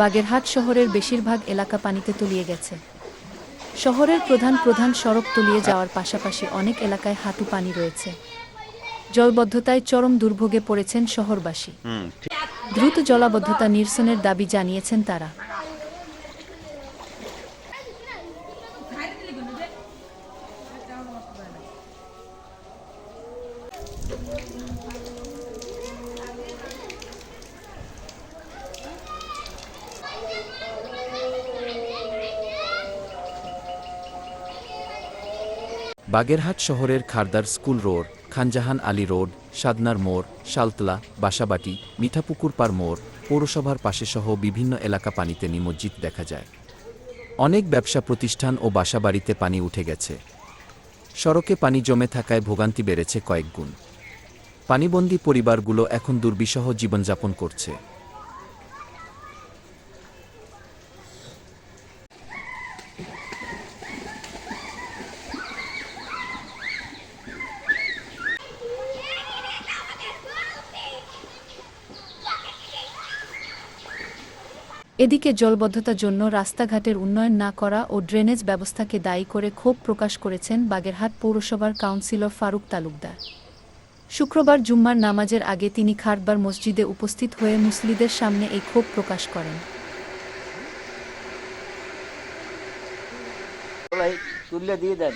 বাগেরহাট শহরের বেশিরভাগ এলাকা পানিতে তলিয়ে গেছে। শহরের প্রধান প্রধান সড়ক তলিয়ে যাওয়ার পাশাপাশি অনেক এলাকায় হাঁটু পানি রয়েছে। জলবদ্ধতায় চরম দুর্ভোগে পড়েছেন শহরবাসী। দ্রুত জলাবদ্ধতা নিরসনের দাবি জানিয়েছেন তারা। বাগেরহাট শহরের Khardar school road, Khanjahan Ali road, Sadnar মোড়, শালতলা, বাসাবাটি, মিঠাপুকুর পার মোড়, পৌরসভার পাশেসহ বিভিন্ন এলাকা পানিতে নিমজ্জিত দেখা যায়। অনেক ব্যবসা প্রতিষ্ঠান ও বাসাবাড়িতে পানি উঠে গেছে। সড়কে পানি জমে থাকায় ভোগান্তি বেড়েছে কয়েকগুণ পানিবন্দী পরিবারগুলো এখন দুর্বিষহ জীবনযাপন করছে। এদিকে জলবদ্ধতার জন্য রাস্তাঘাটের উন্নয়ন না করা ও ড্রেনেজ ব্যবস্থাকে দায়ী করে ক্ষোভ প্রকাশ করেছেন বাগেরহাট পৌরসভার কাউন্সিলর ফারুক তালুকদার। শুক্রবার জুম্মার নামাজের আগে তিনি খারবার মসজিদে উপস্থিত হয়ে মুসলিদের সামনে এই ক্ষোভ প্রকাশ করেন। দিয়ে দেন।